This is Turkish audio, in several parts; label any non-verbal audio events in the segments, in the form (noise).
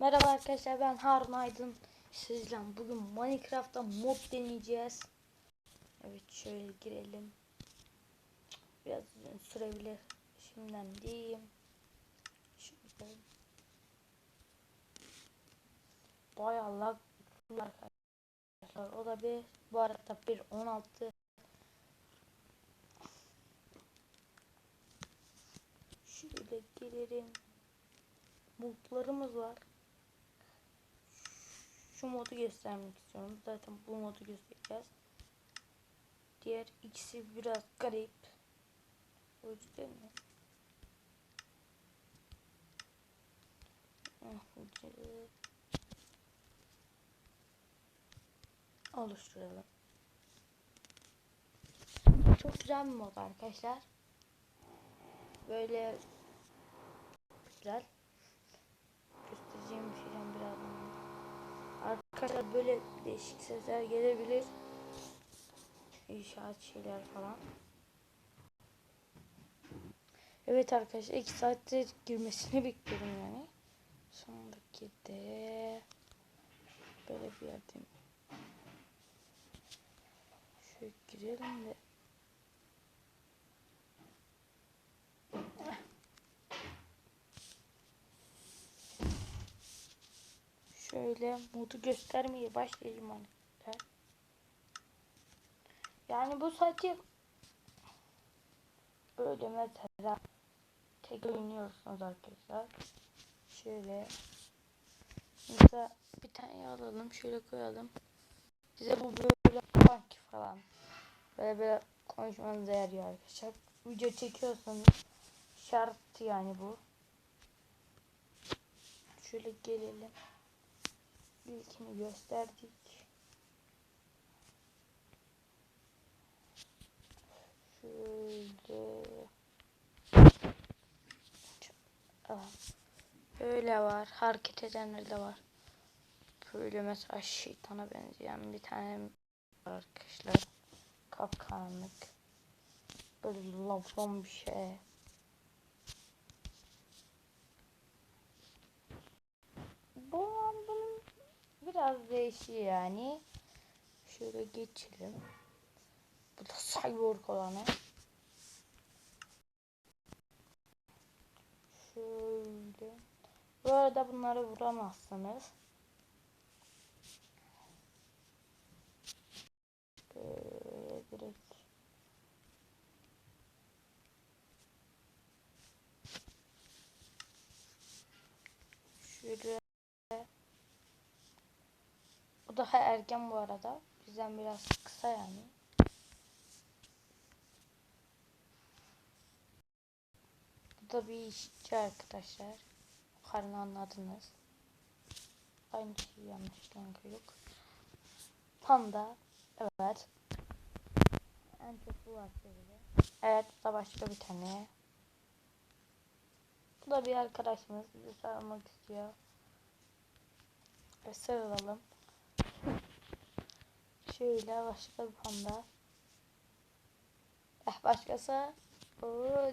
Merhaba arkadaşlar ben Harun Aydın. Sizle bugün Minecraft'ta mod deneyeceğiz. Evet şöyle girelim. Biraz uzun sürebilir. Şimdiden diyeyim. Şöyle. Bayağı lag arkadaşlar. O da bir bu arada bir 16 Şöyle gelirim. Modlarımız var. Şu modu göstermek istiyorum. Zaten bu modu göstereceğiz. Diğer ikisi biraz garip. O yüzden mi? Oluşturalım. Çok güzel bir mod arkadaşlar. Böyle güzel. Arkadaşlar böyle değişik sesler gelebilir. İnşaat şeyler falan. Evet arkadaşlar 2 saattir girmesini (laughs) bekliyorum yani. Sondaki de böyle bir yerdeyim. Şöyle girelim de. Şöyle modu göstermeye başlayayım arkadaşlar. Yani bu sadece böyle mesela tek oynuyorsunuz arkadaşlar. Şöyle mesela bir tane alalım şöyle koyalım. Size bu böyle bank falan. Böyle böyle konuşmanıza yarıyor arkadaşlar. Video çekiyorsanız şart yani bu. Şöyle gelelim. İlkini gösterdik. Şöyle. Böyle var. Hareket edenler de var. Böyle mesela şeytana benzeyen bir tane var arkadaşlar. Kapkaranlık. Böyle lavlon bir şey. Bu bunun biraz değişiyor yani. Şöyle geçelim. Bu da cyborg olanı. Şöyle. Bu arada bunları vuramazsınız. Böyle direkt. Şöyle. Bu daha erken bu arada. Bizden biraz kısa yani. Bu da bir işçi arkadaşlar. Yukarını anladınız. Aynı şey yanlış kanka yok. Panda. Evet. En çok bu var şöyle. Evet bu da başka bir tane. Bu da bir arkadaşımız bizi sarılmak istiyor. Ve sarılalım. Şöyle başka bir panda. Eh başkası. Oo,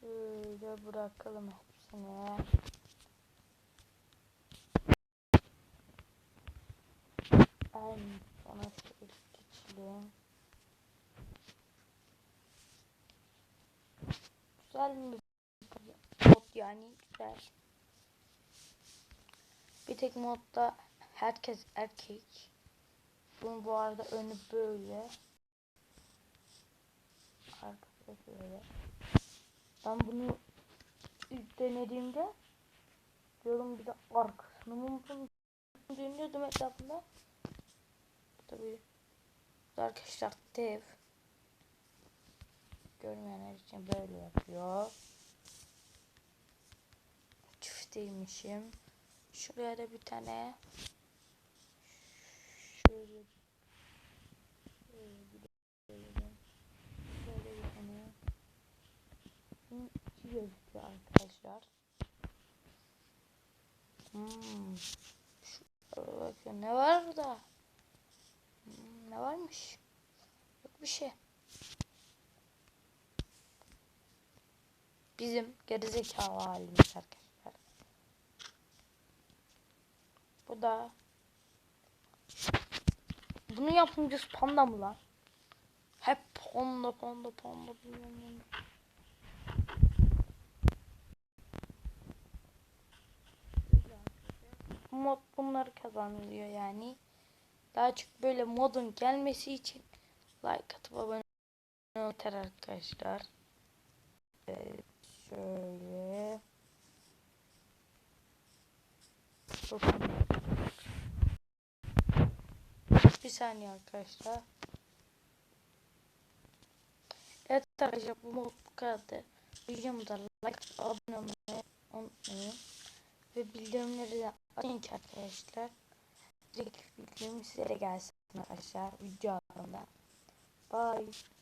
Şöyle bırakalım hepsini. En sona şöyle geçelim. Güzel bir mod yani güzel. Bir tek modda herkes erkek. Bunun bu arada önü böyle. Arkası böyle. Ben bunu ilk denediğimde diyorum bir de arkasını bunu dönüyordum etrafında. Tabii arkadaşlar dev görmeyenler için böyle yapıyor. Çifteymişim. Şuraya da bir tane şöyle şöyle bir tane içi gözüküyor arkadaşlar. Hmm. Şu, bakın ne var burada? Hmm, ne varmış? Yok bir şey. bizim gerizekalı halimiz arkadaşlar. Bu da bunu yapımcısı panda mı lan? Hep panda panda panda. Mod bunları kazanılıyor yani. Daha çok böyle modun gelmesi için like atıp abone yeter arkadaşlar. Evet, şöyle. Bir saniye arkadaşlar. Evet arkadaşlar bu kadar. Videomu da like abone olmayı unutmayın. Ve bildirimleri de açın ki arkadaşlar. Direkt bildirim size gelsin arkadaşlar video hakkında. Bye.